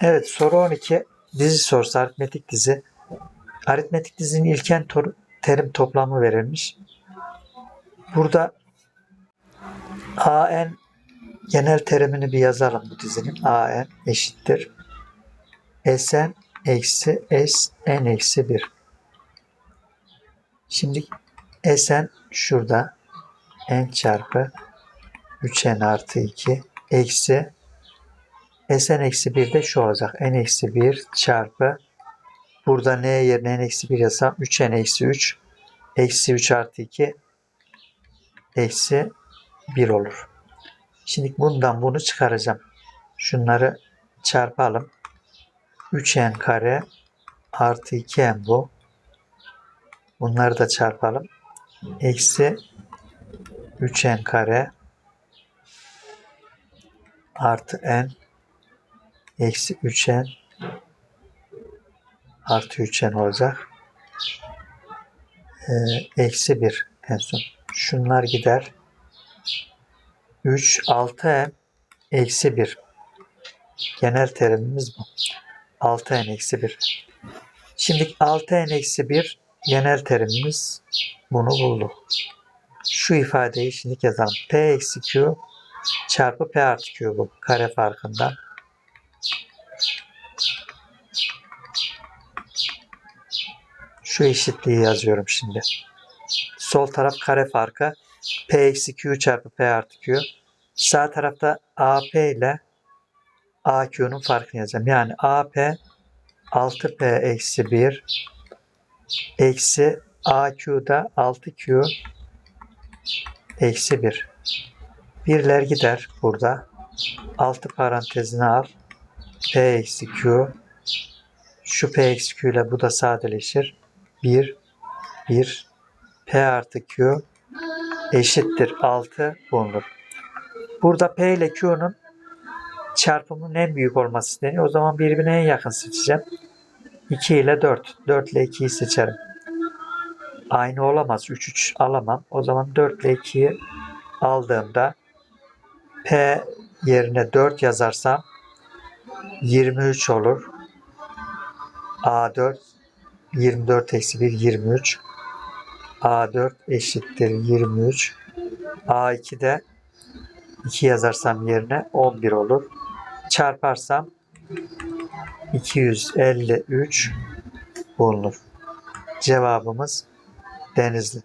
Evet soru 12 dizi sorusu aritmetik dizi. Aritmetik dizinin ilken terim toplamı verilmiş. Burada AN genel terimini bir yazalım bu dizinin. AN eşittir. SN eksi SN eksi 1. Şimdi SN şurada n çarpı 3n artı 2 eksi Sn eksi 1 de şu olacak. n eksi 1 çarpı burada n yerine n eksi 1 yazsam 3n eksi 3 eksi 3 artı 2 eksi 1 olur. Şimdi bundan bunu çıkaracağım. Şunları çarpalım. 3n kare artı 2n bu. Bunları da çarpalım. Eksi 3n kare artı n eksi 3n artı 3n olacak. Ee, eksi 1 en son. Şunlar gider. 3 6n eksi 1. Genel terimimiz bu. 6n eksi 1. Şimdi 6n eksi 1 genel terimimiz bunu bulduk. Şu ifadeyi şimdi yazalım. P eksi Q çarpı P artı Q bu. Kare farkından. Şu eşitliği yazıyorum şimdi. Sol taraf kare farkı. P eksi Q çarpı P artı Q. Sağ tarafta AP ile AQ'nun farkını yazacağım. Yani AP 6P eksi 1 eksi AQ'da 6Q eksi 1. Birler gider burada. Altı parantezine al. P eksi Q. Şu P eksi Q ile bu da sadeleşir. 1, 1. P artı Q eşittir 6 bulunur. Burada P ile Q'nun çarpımının en büyük olması isteniyor. O zaman birbirine en yakın seçeceğim. 2 ile 4. 4 ile 2'yi seçerim. Aynı olamaz. 3 3 alamam. O zaman 4 ile 2'yi aldığımda P yerine 4 yazarsam 23 olur. A4 24 eksi 1 23. A4 eşittir 23. A2 de 2 yazarsam yerine 11 olur. Çarparsam 253 bulunur. Cevabımız Denizli.